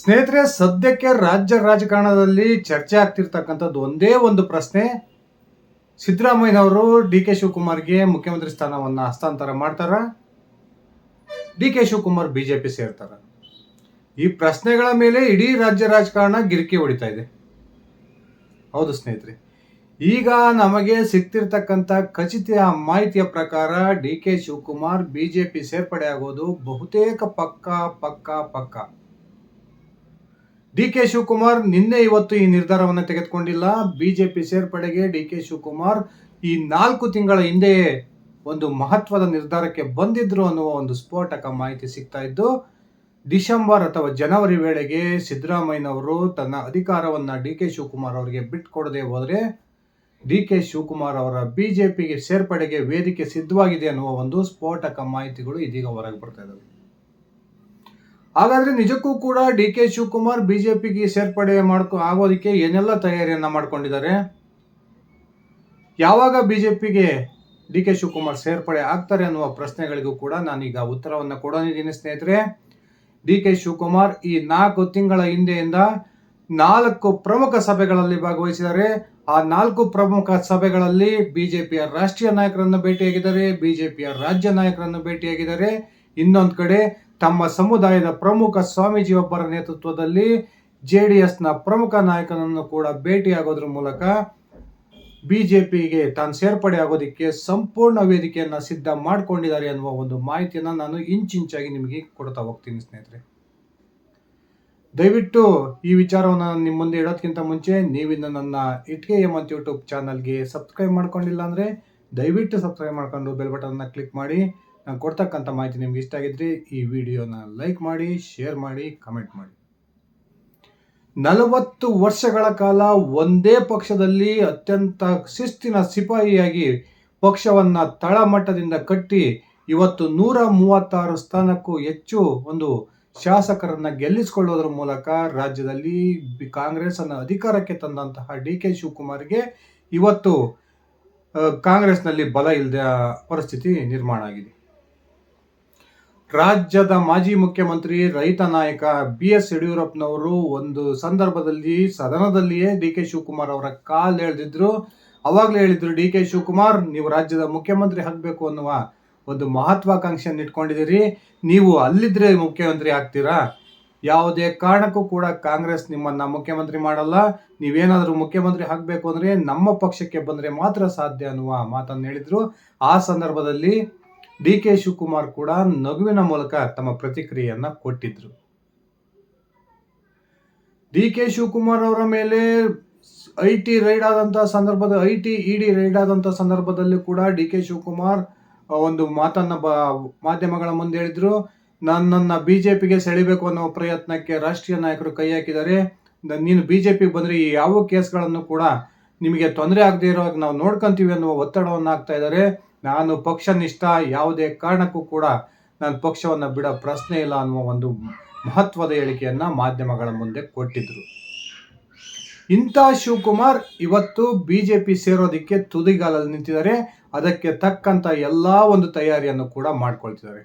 ಸ್ನೇಹಿತರೆ, ಸದ್ಯಕ್ಕೆ ರಾಜ್ಯ ರಾಜಕಾರಣದಲ್ಲಿ ಚರ್ಚೆ ಆಗ್ತಿರ್ತಕ್ಕಂಥದ್ದು ಒಂದೇ ಒಂದು ಪ್ರಶ್ನೆ. ಸಿದ್ದರಾಮಯ್ಯನವರು ಡಿ ಕೆ ಶಿವಕುಮಾರ್ಗೆ ಮುಖ್ಯಮಂತ್ರಿ ಸ್ಥಾನವನ್ನು ಹಸ್ತಾಂತರ ಮಾಡ್ತಾರ. ಡಿ ಕೆ ಶಿವಕುಮಾರ್ ಬಿಜೆಪಿ ಸೇರ್ತಾರ. ಈ ಪ್ರಶ್ನೆಗಳ ಮೇಲೆ ಇಡೀ ರಾಜ್ಯ ರಾಜಕಾರಣ ಗಿರಿಕಿ ಹೊಡಿತಾ ಇದೆ. ಹೌದು ಸ್ನೇಹಿತರೆ, ಈಗ ನಮಗೆ ಸಿಗ್ತಿರ್ತಕ್ಕಂಥ ಖಚಿತ ಮಾಹಿತಿಯ ಪ್ರಕಾರ D K Shivakumar B J P ಸೇರ್ಪಡೆ ಆಗೋದು ಬಹುತೇಕ ಪಕ್ಕ ಪಕ್ಕ ಪಕ್ಕ. ಡಿ ಕೆ ಶಿವಕುಮಾರ್ ನಿನ್ನೆ ಇವತ್ತು ಈ ನಿರ್ಧಾರವನ್ನು ತೆಗೆದುಕೊಂಡಿಲ್ಲ. ಬಿಜೆಪಿ ಸೇರ್ಪಡೆಗೆ ಡಿ ಕೆ ಶಿವಕುಮಾರ್ ಈ ನಾಲ್ಕು ತಿಂಗಳ ಹಿಂದೆಯೇ ಒಂದು ಮಹತ್ವದ ನಿರ್ಧಾರಕ್ಕೆ ಬಂದಿದ್ರು ಅನ್ನುವ ಒಂದು ಸ್ಫೋಟಕ ಮಾಹಿತಿ ಸಿಗ್ತಾ ಇದ್ದು, ಡಿಸೆಂಬರ್ ಅಥವಾ ಜನವರಿ ವೇಳೆಗೆ ಸಿದ್ದರಾಮಯ್ಯನವರು ತನ್ನ ಅಧಿಕಾರವನ್ನು ಡಿ ಕೆ ಶಿವಕುಮಾರ್ ಅವರಿಗೆ ಬಿಟ್ಕೊಡದೆ ಹೋದರೆ ಡಿ ಕೆ ಶಿವಕುಮಾರ್ ಅವರ ಬಿಜೆಪಿಗೆ ಸೇರ್ಪಡೆಗೆ ವೇದಿಕೆ ಸಿದ್ಧವಾಗಿದೆ ಅನ್ನುವ ಒಂದು ಸ್ಫೋಟಕ ಮಾಹಿತಿಗಳು ಇದೀಗ ಹೊರಗೆ ಬರ್ತಾ ಇದ್ದಾವೆ. ಹಾಗಾದ್ರೆ ನಿಜಕ್ಕೂ ಕೂಡ ಡಿ ಕೆ ಶಿವಕುಮಾರ್ ಬಿಜೆಪಿಗೆ ಸೇರ್ಪಡೆ ಮಾಡ್ಕೊ ಆಗೋದಕ್ಕೆ ಏನೆಲ್ಲ ತಯಾರಿಯನ್ನ ಮಾಡ್ಕೊಂಡಿದ್ದಾರೆ? ಯಾವಾಗ ಬಿಜೆಪಿಗೆ ಡಿ ಕೆ ಶಿವಕುಮಾರ್ ಸೇರ್ಪಡೆ ಆಗ್ತಾರೆ ಅನ್ನುವ ಪ್ರಶ್ನೆಗಳಿಗೂ ಕೂಡ ನಾನೀಗ ಉತ್ತರವನ್ನು ಕೊಡೋನಿದ್ದೀನಿ ಸ್ನೇಹಿತರೆ. ಡಿ ಕೆ ಶಿವಕುಮಾರ್ ಈ ನಾಲ್ಕು ತಿಂಗಳ ಹಿಂದೆಯಿಂದ ನಾಲ್ಕು ಪ್ರಮುಖ ಸಭೆಗಳಲ್ಲಿ ಭಾಗವಹಿಸಿದ್ದಾರೆ. ಆ ನಾಲ್ಕು ಪ್ರಮುಖ ಸಭೆಗಳಲ್ಲಿ ಬಿಜೆಪಿಯ ರಾಷ್ಟ್ರೀಯ ನಾಯಕರನ್ನು ಭೇಟಿಯಾಗಿದ್ದಾರೆ, ಬಿಜೆಪಿಯ ರಾಜ್ಯ ನಾಯಕರನ್ನು ಭೇಟಿಯಾಗಿದ್ದಾರೆ. ಇನ್ನೊಂದು ಕಡೆ ತಮ್ಮ ಸಮುದಾಯದ ಪ್ರಮುಖ ಸ್ವಾಮೀಜಿಯೊಬ್ಬರ ನೇತೃತ್ವದಲ್ಲಿ ಜೆ ಡಿ ಎಸ್ನ ಪ್ರಮುಖ ನಾಯಕನನ್ನು ಕೂಡ ಭೇಟಿಯಾಗೋದ್ರ ಮೂಲಕ ಬಿಜೆಪಿಗೆ ತಾನು ಸೇರ್ಪಡೆ ಆಗೋದಕ್ಕೆ ಸಂಪೂರ್ಣ ವೇದಿಕೆಯನ್ನು ಸಿದ್ಧ ಮಾಡಿಕೊಂಡಿದ್ದಾರೆ ಅನ್ನುವ ಒಂದು ಮಾಹಿತಿಯನ್ನು ನಾನು ಇಂಚಿಂಚಾಗಿ ನಿಮಗೆ ಕೊಡ್ತಾ ಹೋಗ್ತೀನಿ ಸ್ನೇಹಿತರೆ. ದಯವಿಟ್ಟು ಈ ವಿಚಾರವನ್ನು ನಿಮ್ಮ ಮುಂದೆ ಇಡೋದಕ್ಕಿಂತ ಮುಂಚೆ ನೀವಿನ್ನು ನನ್ನ ಇಟ್ಕೆ ಎಂ ಅಂತ ಯೂಟ್ಯೂಬ್ ಚಾನಲ್ಗೆ ಸಬ್ಸ್ಕ್ರೈಬ್ ಮಾಡ್ಕೊಂಡಿಲ್ಲ ಅಂದರೆ ದಯವಿಟ್ಟು ಸಬ್ಸ್ಕ್ರೈಬ್ ಮಾಡ್ಕೊಂಡು ಬೆಲ್ ಬಟನ್ನ ಕ್ಲಿಕ್ ಮಾಡಿ. ನಾನು ಕೊಡ್ತಕ್ಕಂಥ ಮಾಹಿತಿ ನಿಮ್ಗೆ ಇಷ್ಟ ಆಗಿದ್ರೆ ಈ ವಿಡಿಯೋನ ಲೈಕ್ ಮಾಡಿ, ಶೇರ್ ಮಾಡಿ, ಕಮೆಂಟ್ ಮಾಡಿ. ನಲವತ್ತು ವರ್ಷಗಳ ಕಾಲ ಒಂದೇ ಪಕ್ಷದಲ್ಲಿ ಅತ್ಯಂತ ಶಿಸ್ತಿನ ಸಿಪಾಯಿಯಾಗಿ ಪಕ್ಷವನ್ನ ತಳಮಟ್ಟದಿಂದ ಕಟ್ಟಿ ಇವತ್ತು ನೂರ ಮೂವತ್ತಾರು ಸ್ಥಾನಕ್ಕೂ ಹೆಚ್ಚು ಒಂದು ಶಾಸಕರನ್ನು ಗೆಲ್ಲಿಸಿಕೊಳ್ಳೋದ್ರ ಮೂಲಕ ರಾಜ್ಯದಲ್ಲಿ ಕಾಂಗ್ರೆಸ್ಸನ್ನು ಅಧಿಕಾರಕ್ಕೆ ತಂದಂತಹ ಡಿ ಕೆ ಶಿವಕುಮಾರ್ಗೆ ಇವತ್ತು ಕಾಂಗ್ರೆಸ್ನಲ್ಲಿ ಬಲ ಇಲ್ಲದ ಪರಿಸ್ಥಿತಿ ನಿರ್ಮಾಣ ಆಗಿದೆ. ರಾಜ್ಯದ ಮಾಜಿ ಮುಖ್ಯಮಂತ್ರಿ, ರೈತ ನಾಯಕ ಬಿ ಎಸ್ ಯಡಿಯೂರಪ್ಪನವರು ಒಂದು ಸಂದರ್ಭದಲ್ಲಿ ಸದನದಲ್ಲಿಯೇ ಡಿ ಕೆ ಶಿವಕುಮಾರ್ ಅವರ ಕಾಲ್ ಎಳೆದಿದ್ರು. ಅವಾಗಲೇ ಹೇಳಿದ್ರು ಡಿ ಕೆ ಶಿವಕುಮಾರ್, ನೀವು ರಾಜ್ಯದ ಮುಖ್ಯಮಂತ್ರಿ ಆಗಬೇಕು ಅನ್ನುವ ಒಂದು ಮಹತ್ವಾಕಾಂಕ್ಷೆಯನ್ನು ಇಟ್ಕೊಂಡಿದ್ದೀರಿ. ನೀವು ಅಲ್ಲಿದ್ರೆ ಮುಖ್ಯಮಂತ್ರಿ ಆಗ್ತೀರಾ? ಯಾವುದೇ ಕಾರಣಕ್ಕೂ ಕೂಡ ಕಾಂಗ್ರೆಸ್ ನಿಮ್ಮನ್ನ ಮುಖ್ಯಮಂತ್ರಿ ಮಾಡಲ್ಲ. ನೀವೇನಾದರೂ ಮುಖ್ಯಮಂತ್ರಿ ಆಗಬೇಕು ಅಂದ್ರೆ ನಮ್ಮ ಪಕ್ಷಕ್ಕೆ ಬಂದ್ರೆ ಮಾತ್ರ ಸಾಧ್ಯ ಅನ್ನುವ ಮಾತನ್ನು ಹೇಳಿದರು. ಆ ಸಂದರ್ಭದಲ್ಲಿ ಡಿ ಕೆ ಶಿವಕುಮಾರ್ ಕೂಡ ನಗುವಿನ ಮೂಲಕ ತಮ್ಮ ಪ್ರತಿಕ್ರಿಯೆಯನ್ನ ಕೊಟ್ಟಿದ್ರು. ಡಿ ಕೆ ಶಿವಕುಮಾರ್ ಅವರ ಮೇಲೆ ಐ ಟಿ ರೈಡ್ ಆದಂತಹ ಸಂದರ್ಭದ ಐ ಟಿ ಇಡಿ ರೈಡ್ ಆದಂತಹ ಸಂದರ್ಭದಲ್ಲಿ ಕೂಡ ಡಿ ಕೆ ಶಿವಕುಮಾರ್ ಒಂದು ಮಾತನ್ನ ಬ, ಮಾಧ್ಯಮಗಳ ಮುಂದೆ ಹೇಳಿದ್ರು. ನನ್ನನ್ನ ಬಿಜೆಪಿಗೆ ಸೆಳಿಬೇಕು ಅನ್ನೋ ಪ್ರಯತ್ನಕ್ಕೆ ರಾಷ್ಟ್ರೀಯ ನಾಯಕರು ಕೈ ಹಾಕಿದ್ದಾರೆ. ನೀನು ನೀನು ಬಿಜೆಪಿ ಬಂದ್ರೆ ಈ ಯಾವ ಕೇಸ್ಗಳನ್ನು ಕೂಡ ನಿಮಗೆ ತೊಂದರೆ ಆಗದೆ ಇರೋ ನಾವು ನೋಡ್ಕೊಂತೀವಿ ಅನ್ನುವ ಒತ್ತಡವನ್ನು ಹಾಕ್ತಾ ಇದ್ದಾರೆ. ನಾನು ಪಕ್ಷ ನಿಷ್ಠ ಯಾವುದೇ ಕಾರಣಕ್ಕೂ ಕೂಡ ನಾನು ಪಕ್ಷವನ್ನು ಬಿಡೋ ಪ್ರಶ್ನೆ ಇಲ್ಲ ಅನ್ನುವ ಒಂದು ಮಹತ್ವದ ಹೇಳಿಕೆಯನ್ನು ಮಾಧ್ಯಮಗಳ ಮುಂದೆ ಕೊಟ್ಟಿದ್ರು. ಇಂಥ ಶಿವಕುಮಾರ್ ಇವತ್ತು ಬಿಜೆಪಿ ಸೇರೋದಕ್ಕೆ ತುದಿಗಾಲಲ್ಲಿ ನಿಂತಿದ್ದಾರೆ. ಅದಕ್ಕೆ ತಕ್ಕಂತ ಎಲ್ಲಾ ಒಂದು ತಯಾರಿಯನ್ನು ಕೂಡ ಮಾಡ್ಕೊಳ್ತಿದ್ದಾರೆ.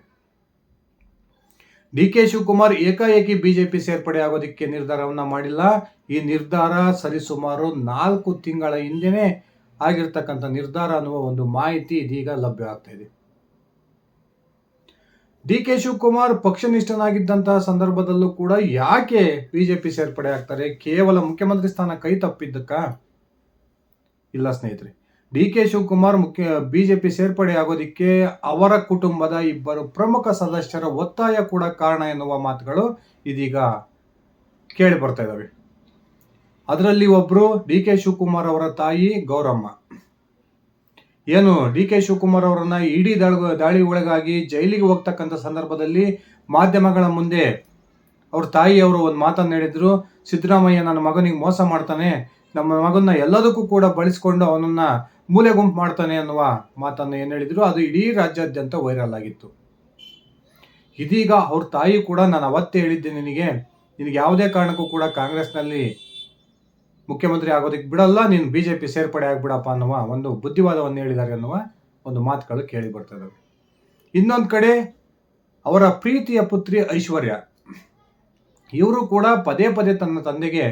ಡಿ ಕೆ ಶಿವಕುಮಾರ್ ಏಕಾಏಕಿ ಬಿಜೆಪಿ ಸೇರ್ಪಡೆ ಆಗೋದಕ್ಕೆ ನಿರ್ಧಾರವನ್ನ ಮಾಡಿಲ್ಲ. ಈ ನಿರ್ಧಾರ ಸರಿಸುಮಾರು ನಾಲ್ಕು ತಿಂಗಳ ಹಿಂದೆನೆ ಆಗಿರ್ತಕ್ಕಂಥ ನಿರ್ಧಾರ ಅನ್ನುವ ಒಂದು ಮಾಹಿತಿ ಇದೀಗ ಲಭ್ಯ ಆಗ್ತಾ ಇದೆ. ಡಿ ಕೆ ಶಿವಕುಮಾರ್ ಪಕ್ಷನಿಷ್ಠನಾಗಿದ್ದಂತಹ ಸಂದರ್ಭದಲ್ಲೂ ಕೂಡ ಯಾಕೆ ಬಿಜೆಪಿ ಸೇರ್ಪಡೆ ಆಗ್ತಾರೆ? ಕೇವಲ ಮುಖ್ಯಮಂತ್ರಿ ಸ್ಥಾನ ಕೈ ತಪ್ಪಿದ್ದಕ್ಕ? ಇಲ್ಲ ಸ್ನೇಹಿತರೆ, ಡಿ ಕೆ ಶಿವಕುಮಾರ್ ಮುಖ್ಯ ಬಿಜೆಪಿ ಸೇರ್ಪಡೆ ಆಗೋದಿಕ್ಕೆ ಅವರ ಕುಟುಂಬದ ಇಬ್ಬರು ಪ್ರಮುಖ ಸದಸ್ಯರ ಒತ್ತಾಯ ಕೂಡ ಕಾರಣ ಎನ್ನುವ ಮಾತುಗಳು ಇದೀಗ ಕೇಳಿ ಬರ್ತಾ ಇದ್ದಾವೆ ಅದರಲ್ಲಿ ಒಬ್ಬರು ಡಿ ಕೆ ಶಿವಕುಮಾರ್ ಅವರ ತಾಯಿ ಗೌರಮ್ಮ. ಏನು, ಡಿ ಕೆ ಶಿವಕುಮಾರ್ ಅವರನ್ನ ಇಡೀ ದಾಳಿ ದಾಳಿ ಒಳಗಾಗಿ ಜೈಲಿಗೆ ಹೋಗ್ತಕ್ಕಂಥ ಸಂದರ್ಭದಲ್ಲಿ ಮಾಧ್ಯಮಗಳ ಮುಂದೆ ಅವ್ರ ತಾಯಿಯವರು ಒಂದು ಮಾತನ್ನು ಹೇಳಿದ್ರು, ಸಿದ್ದರಾಮಯ್ಯ, ನನ್ನ ಮಗನಿಗೆ ಮೋಸ ಮಾಡ್ತಾನೆ, ನಮ್ಮ ಮಗನ್ನ ಎಲ್ಲದಕ್ಕೂ ಕೂಡ ಬಳಸ್ಕೊಂಡು ಅವನನ್ನ ಮೂಲೆ ಗುಂಪು ಮಾಡ್ತಾನೆ ಅನ್ನುವ ಮಾತನ್ನು ಏನು ಹೇಳಿದ್ರು, ಅದು ಇಡೀ ರಾಜ್ಯಾದ್ಯಂತ ವೈರಲ್ ಆಗಿತ್ತು. ಇದೀಗ ಅವ್ರ ತಾಯಿ ಕೂಡ ನಾನು ಅವತ್ತೇ ಹೇಳಿದ್ದೆ ನಿನಗೆ ನಿನಗೆ ಯಾವುದೇ ಕಾರಣಕ್ಕೂ ಕೂಡ ಕಾಂಗ್ರೆಸ್ನಲ್ಲಿ ಮುಖ್ಯಮಂತ್ರಿ ಆಗೋದಕ್ಕೆ ಬಿಡಲ್ಲ, ನೀನು ಬಿ ಜೆ ಪಿ ಸೇರ್ಪಡೆ ಆಗ್ಬಿಡಪ್ಪ ಅನ್ನುವ ಒಂದು ಬುದ್ಧಿವಾದವನ್ನು ಹೇಳಿದ್ದಾರೆ ಅನ್ನುವ ಒಂದು ಮಾತುಗಳು ಕೇಳಿ ಬರ್ತದೆ ಇನ್ನೊಂದು ಕಡೆ ಅವರ ಪ್ರೀತಿಯ ಪುತ್ರಿ ಐಶ್ವರ್ಯ. ಇವರು ಕೂಡ ಪದೇ ಪದೇ ತನ್ನ ತಂದೆಗೆ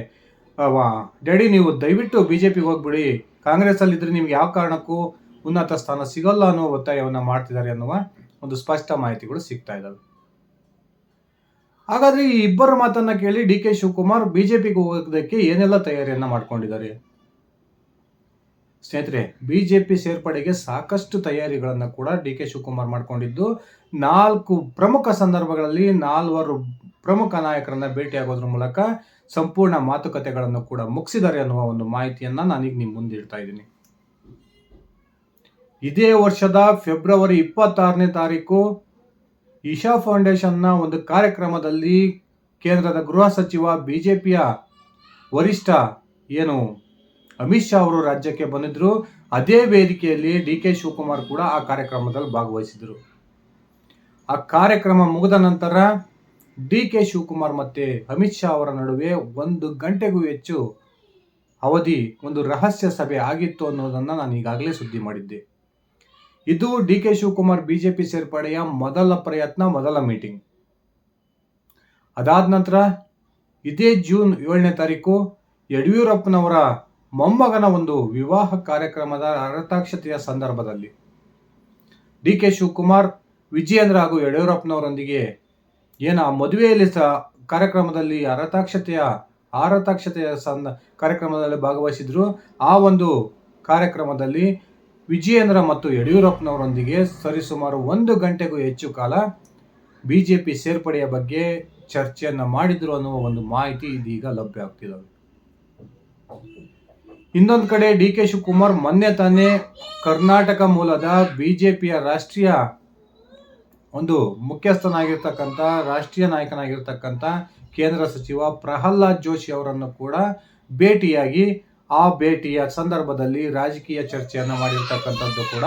ಡ್ಯಾಡಿ, ನೀವು ದಯವಿಟ್ಟು ಬಿ ಜೆ ಪಿಗೆ ಹೋಗ್ಬಿಡಿ. ಕಾಂಗ್ರೆಸ್ಸಲ್ಲಿ ಇದ್ರೆ ನಿಮ್ಗೆ ಯಾವ ಕಾರಣಕ್ಕೂ ಉನ್ನತ ಸ್ಥಾನ ಸಿಗಲ್ಲ ಅನ್ನೋ ಒತ್ತಾಯವನ್ನು ಮಾಡ್ತಿದ್ದಾರೆ ಅನ್ನುವ ಒಂದು ಸ್ಪಷ್ಟ ಮಾಹಿತಿಗಳು ಸಿಗ್ತಾ ಇದ್ದಾವೆ ಹಾಗಾದ್ರೆ ಈ ಇಬ್ಬರ ಮಾತನ್ನ ಕೇಳಿ ಡಿ ಕೆ ಶಿವಕುಮಾರ್ ಬಿಜೆಪಿಗೆ ಹೋಗೋದಕ್ಕೆ ಏನೆಲ್ಲ ತಯಾರಿಯನ್ನ ಮಾಡ್ಕೊಂಡಿದ್ದಾರೆ? ಸ್ನೇಹಿತರೆ, ಬಿಜೆಪಿ ಸೇರ್ಪಡೆಗೆ ಸಾಕಷ್ಟು ತಯಾರಿಗಳನ್ನು ಕೂಡ ಡಿ ಕೆ ಶಿವಕುಮಾರ್ ಮಾಡಿಕೊಂಡಿದ್ದು. ನಾಲ್ಕು ಪ್ರಮುಖ ಸಂದರ್ಭಗಳಲ್ಲಿ ನಾಲ್ವರು ಪ್ರಮುಖ ನಾಯಕರನ್ನ ಭೇಟಿಯಾಗೋದ್ರ ಮೂಲಕ ಸಂಪೂರ್ಣ ಮಾತುಕತೆಗಳನ್ನು ಕೂಡ ಮುಗಿಸಿದ್ದಾರೆ ಅನ್ನುವ ಒಂದು ಮಾಹಿತಿಯನ್ನ ನಾನೀಗ ನಿಮ್ಮ ಮುಂದೆ ಇಡ್ತಾ ಇದ್ದೀನಿ. ಇದೇ ವರ್ಷದ ಫೆಬ್ರವರಿ ಇಪ್ಪತ್ತಾರನೇ ತಾರೀಕು ಇಶಾ ಫೌಂಡೇಶನ್ನ ಒಂದು ಕಾರ್ಯಕ್ರಮದಲ್ಲಿ ಕೇಂದ್ರದ ಗೃಹ ಸಚಿವ ಬಿ ಜೆ ಪಿಯ ವರಿಷ್ಠ ಏನು ಅಮಿತ್ ಶಾ ಅವರು ರಾಜ್ಯಕ್ಕೆ ಬಂದಿದ್ದರು ಅದೇ ವೇದಿಕೆಯಲ್ಲಿ ಡಿ ಕೆ ಶಿವಕುಮಾರ್ ಕೂಡ ಆ ಕಾರ್ಯಕ್ರಮದಲ್ಲಿ ಭಾಗವಹಿಸಿದರು. ಆ ಕಾರ್ಯಕ್ರಮ ಮುಗಿದ ನಂತರ ಡಿ ಕೆ ಶಿವಕುಮಾರ್ ಮತ್ತೆ ಅಮಿತ್ ಶಾ ಅವರ ನಡುವೆ ಒಂದು ಗಂಟೆಗೂ ಹೆಚ್ಚು ಅವಧಿ, ಒಂದು ರಹಸ್ಯ ಸಭೆ ಆಗಿತ್ತು ಅನ್ನೋದನ್ನು ನಾನು ಈಗಾಗಲೇ ಸುದ್ದಿ ಮಾಡಿದ್ದೆ. ಇದು ಡಿ ಕೆ ಶಿವಕುಮಾರ್ ಬಿಜೆಪಿ ಸೇರ್ಪಡೆಯ ಮೊದಲ ಪ್ರಯತ್ನ, ಮೊದಲ ಮೀಟಿಂಗ್. ಅದಾದ ನಂತರ ಇದೇ ಜೂನ್ ಏಳನೇ ತಾರೀಕು ಯಡಿಯೂರಪ್ಪನವರ ಮೊಮ್ಮಗನ ಒಂದು ವಿವಾಹ ಕಾರ್ಯಕ್ರಮದ ಅರತಾಕ್ಷತೆಯ ಸಂದರ್ಭದಲ್ಲಿ ಡಿ ಕೆ ಶಿವಕುಮಾರ್, ವಿಜಯೇಂದ್ರ ಹಾಗೂ ಯಡಿಯೂರಪ್ಪನವರೊಂದಿಗೆ ಏನು ಮದುವೆಯಲ್ಲಿ ಸಹ ಕಾರ್ಯಕ್ರಮದಲ್ಲಿ ಅರತಾಕ್ಷತೆಯ ಆರತಾಕ್ಷತೆಯ ಸಂದ ಕಾರ್ಯಕ್ರಮದಲ್ಲಿ ಭಾಗವಹಿಸಿದ್ರು. ಆ ಒಂದು ಕಾರ್ಯಕ್ರಮದಲ್ಲಿ ವಿಜಯೇಂದ್ರ ಮತ್ತು ಯಡಿಯೂರಪ್ಪನವರೊಂದಿಗೆ ಸರಿಸುಮಾರು ಒಂದು ಗಂಟೆಗೂ ಹೆಚ್ಚು ಕಾಲ ಬಿ ಜೆ ಪಿ ಸೇರ್ಪಡೆಯ ಬಗ್ಗೆ ಚರ್ಚೆಯನ್ನು ಮಾಡಿದ್ರು ಅನ್ನುವ ಒಂದು ಮಾಹಿತಿ ಇದೀಗ ಲಭ್ಯ ಆಗ್ತಿದ್ದಾವೆ ಇನ್ನೊಂದು ಕಡೆ ಡಿ ಕೆ ಶಿವಕುಮಾರ್ ಮೊನ್ನೆ ತಾನೇ ಕರ್ನಾಟಕ ಮೂಲದ ಬಿಜೆಪಿಯ ರಾಷ್ಟ್ರೀಯ ಒಂದು ಮುಖ್ಯಸ್ಥನಾಗಿರ್ತಕ್ಕಂಥ, ರಾಷ್ಟ್ರೀಯ ನಾಯಕನಾಗಿರ್ತಕ್ಕಂಥ ಕೇಂದ್ರ ಸಚಿವ ಪ್ರಹ್ಲಾದ್ ಜೋಶಿ ಅವರನ್ನು ಕೂಡ ಭೇಟಿಯಾಗಿ ಆ ಭೇಟಿಯ ಸಂದರ್ಭದಲ್ಲಿ ರಾಜಕೀಯ ಚರ್ಚೆಯನ್ನು ಮಾಡಿರ್ತಕ್ಕಂಥದ್ದು ಕೂಡ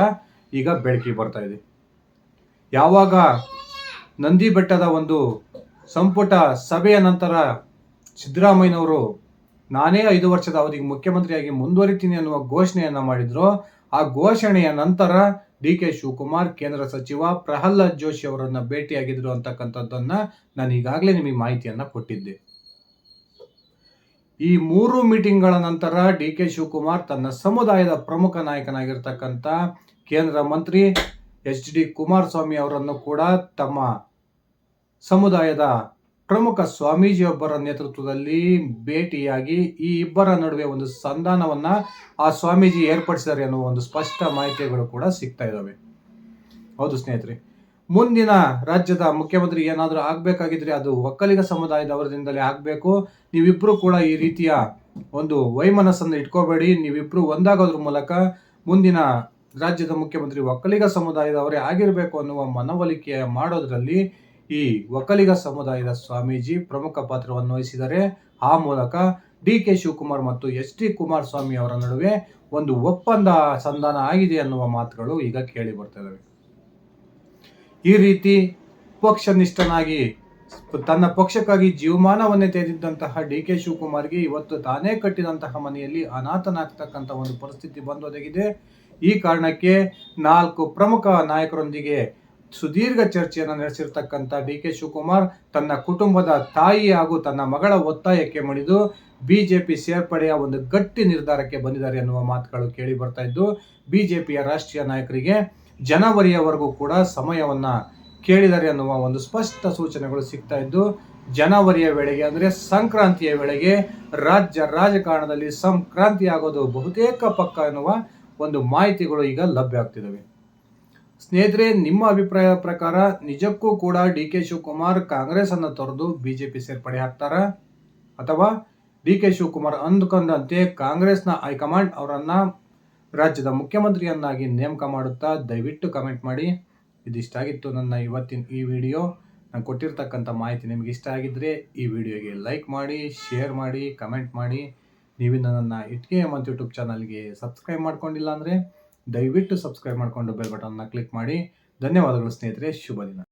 ಈಗ ಬೆಳಕಿ ಬರ್ತಾ ಇದೆ. ಯಾವಾಗ ನಂದಿ ಬೆಟ್ಟದ ಒಂದು ಸಂಪುಟ ಸಭೆಯ ನಂತರ ಸಿದ್ದರಾಮಯ್ಯನವರು ನಾನೇ ಐದು ವರ್ಷದ ಅವಧಿಗೆ ಮುಖ್ಯಮಂತ್ರಿಯಾಗಿ ಮುಂದುವರಿತೀನಿ ಅನ್ನುವ ಘೋಷಣೆಯನ್ನ ಮಾಡಿದ್ರು. ಆ ಘೋಷಣೆಯ ನಂತರ ಡಿ ಕೆ ಶಿವಕುಮಾರ್, ಕೇಂದ್ರ ಸಚಿವ ಪ್ರಹ್ಲಾದ್ ಜೋಶಿ ಅವರನ್ನು ಭೇಟಿಯಾಗಿದ್ರು ಅಂತಕ್ಕಂಥದ್ದನ್ನು ನಾನು ಈಗಾಗಲೇ ನಿಮಗೆ ಮಾಹಿತಿಯನ್ನ ಕೊಟ್ಟಿದ್ದೆ. ಈ ಮೂರು ಮೀಟಿಂಗ್ಗಳ ನಂತರ ಡಿ ಕೆ ಶಿವಕುಮಾರ್ ತನ್ನ ಸಮುದಾಯದ ಪ್ರಮುಖ ನಾಯಕನಾಗಿರ್ತಕ್ಕಂಥ ಕೇಂದ್ರ ಮಂತ್ರಿ ಎಚ್ ಡಿ ಕುಮಾರಸ್ವಾಮಿ ಅವರನ್ನು ಕೂಡ ತಮ್ಮ ಸಮುದಾಯದ ಪ್ರಮುಖ ಸ್ವಾಮೀಜಿಯೊಬ್ಬರ ನೇತೃತ್ವದಲ್ಲಿ ಭೇಟಿಯಾಗಿ ಈ ಇಬ್ಬರ ನಡುವೆ ಒಂದು ಸಂಧಾನವನ್ನ ಆ ಸ್ವಾಮೀಜಿ ಏರ್ಪಡಿಸಿದ್ದಾರೆ ಅನ್ನುವ ಒಂದು ಸ್ಪಷ್ಟ ಮಾಹಿತಿಗಳು ಕೂಡ ಸಿಗ್ತಾ ಇದ್ದಾವೆ. ಹೌದು ಸ್ನೇಹಿತರೆ ಮುಂದಿನ ರಾಜ್ಯದ ಮುಖ್ಯಮಂತ್ರಿ ಏನಾದರೂ ಆಗಬೇಕಾಗಿದ್ರೆ ಅದು ಒಕ್ಕಲಿಗ ಸಮುದಾಯದವರದಿಂದಲೇ ಆಗಬೇಕು. ನೀವಿಬ್ಬರು ಕೂಡ ಈ ರೀತಿಯ ಒಂದು ವೈಮನಸ್ಸನ್ನು ಇಟ್ಕೋಬೇಡಿ. ನೀವಿಬ್ಬರು ಒಂದಾಗೋದ್ರ ಮೂಲಕ ಮುಂದಿನ ರಾಜ್ಯದ ಮುಖ್ಯಮಂತ್ರಿ ಒಕ್ಕಲಿಗ ಸಮುದಾಯದವರೇ ಆಗಿರಬೇಕು ಅನ್ನುವ ಮನವೊಲಿಕೆ ಮಾಡೋದ್ರಲ್ಲಿ ಈ ಒಕ್ಕಲಿಗ ಸಮುದಾಯದ ಸ್ವಾಮೀಜಿ ಪ್ರಮುಖ ಪಾತ್ರವನ್ನು ವಹಿಸಿದರೆ ಆ ಮೂಲಕ ಡಿ ಕೆ ಶಿವಕುಮಾರ್ ಮತ್ತು ಎಚ್ ಡಿ ಕುಮಾರಸ್ವಾಮಿ ಅವರ ನಡುವೆ ಒಂದು ಒಪ್ಪಂದ ಸಂಧಾನ ಆಗಿದೆ ಅನ್ನುವ ಮಾತುಗಳು ಈಗ ಕೇಳಿ ಬರ್ತವೆ ಈ ರೀತಿ ಪಕ್ಷನಿಷ್ಠನಾಗಿ, ತನ್ನ ಪಕ್ಷಕ್ಕಾಗಿ ಜೀವಮಾನವನ್ನೇ ತೆರೆದಿದ್ದಂತಹ ಡಿ ಕೆ ಶಿವಕುಮಾರ್ಗೆ ಇವತ್ತು ತಾನೇ ಕಟ್ಟಿದಂತಹ ಮನೆಯಲ್ಲಿ ಅನಾಥನಾಗ್ತಕ್ಕಂಥ ಒಂದು ಪರಿಸ್ಥಿತಿ ಬಂದೊದಗಿದೆ. ಈ ಕಾರಣಕ್ಕೆ ನಾಲ್ಕು ಪ್ರಮುಖ ನಾಯಕರೊಂದಿಗೆ ಸುದೀರ್ಘ ಚರ್ಚೆಯನ್ನು ನಡೆಸಿರ್ತಕ್ಕಂಥ ಡಿ ಕೆ ಶಿವಕುಮಾರ್ ತನ್ನ ಕುಟುಂಬದ ತಾಯಿ ಹಾಗೂ ತನ್ನ ಮಗಳ ಒತ್ತಾಯಕ್ಕೆ ಮಣಿದು ಬಿಜೆಪಿ ಸೇರ್ಪಡೆಯ ಒಂದು ಗಟ್ಟಿ ನಿರ್ಧಾರಕ್ಕೆ ಬಂದಿದ್ದಾರೆ ಎನ್ನುವ ಮಾತುಗಳು ಕೇಳಿ ಬರ್ತಾ ಇದ್ದು, ಬಿಜೆಪಿಯ ರಾಷ್ಟ್ರೀಯ ನಾಯಕರಿಗೆ ಜನವರಿಯವರೆಗೂ ಕೂಡ ಸಮಯವನ್ನು ಕೇಳಿದ್ದಾರೆ ಅನ್ನುವ ಒಂದು ಸ್ಪಷ್ಟ ಸೂಚನೆಗಳು ಸಿಗ್ತಾ ಇದ್ದು, ಜನವರಿಯ ವೇಳೆಗೆ ಅಂದರೆ ಸಂಕ್ರಾಂತಿಯ ವೇಳೆಗೆ ರಾಜ್ಯ ರಾಜಕಾರಣದಲ್ಲಿ ಸಂಕ್ರಾಂತಿ ಆಗೋದು ಬಹುತೇಕ ಪಕ್ಕ ಎನ್ನುವ ಒಂದು ಮಾಹಿತಿಗಳು ಈಗ ಲಭ್ಯ ಆಗ್ತಿದ್ದಾವೆ ಸ್ನೇಹಿತರೆ, ನಿಮ್ಮ ಅಭಿಪ್ರಾಯ ಪ್ರಕಾರ ನಿಜಕ್ಕೂ ಕೂಡ ಡಿ ಕೆ ಶಿವಕುಮಾರ್ ಕಾಂಗ್ರೆಸ್ ಅನ್ನು ತೊರೆದು ಬಿಜೆಪಿ ಸೇರ್ಪಡೆ ಆಗ್ತಾರ? ಅಥವಾ ಡಿ ಕೆ ಶಿವಕುಮಾರ್ ಅಂದುಕೊಂಡಂತೆ ಕಾಂಗ್ರೆಸ್ನ ಹೈಕಮಾಂಡ್ ಅವರನ್ನ ರಾಜ್ಯದ ಮುಖ್ಯಮಂತ್ರಿಯನ್ನಾಗಿ ನೇಮಕ ಮಾಡುತ್ತಾ ದಯವಿಟ್ಟು ಕಮೆಂಟ್ ಮಾಡಿ. ಇದಿಷ್ಟಾಗಿತ್ತು ನನ್ನ ಇವತ್ತಿನ ಈ ವಿಡಿಯೋ. ನಾನು ಕೊಟ್ಟಿರ್ತಕ್ಕಂಥ ಮಾಹಿತಿ ನಿಮಗೆ ಇಷ್ಟ ಆಗಿದ್ದರೆ ಈ ವಿಡಿಯೋಗೆ ಲೈಕ್ ಮಾಡಿ, ಶೇರ್ ಮಾಡಿ, ಕಮೆಂಟ್ ಮಾಡಿ. ನೀವು ನನ್ನ ಇಟ್ಕೆ ಮತ್ತು ಯೂಟ್ಯೂಬ್ ಚಾನಲ್ಗೆ ಸಬ್ಸ್ಕ್ರೈಬ್ ಮಾಡ್ಕೊಂಡಿಲ್ಲ ಅಂದರೆ ದಯವಿಟ್ಟು ಸಬ್ಸ್ಕ್ರೈಬ್ ಮಾಡಿಕೊಂಡು ಬೆಲ್ ಬಟನ್ನ ಕ್ಲಿಕ್ ಮಾಡಿ. ಧನ್ಯವಾದಗಳು ಸ್ನೇಹಿತರೆ, ಶುಭ ದಿನ.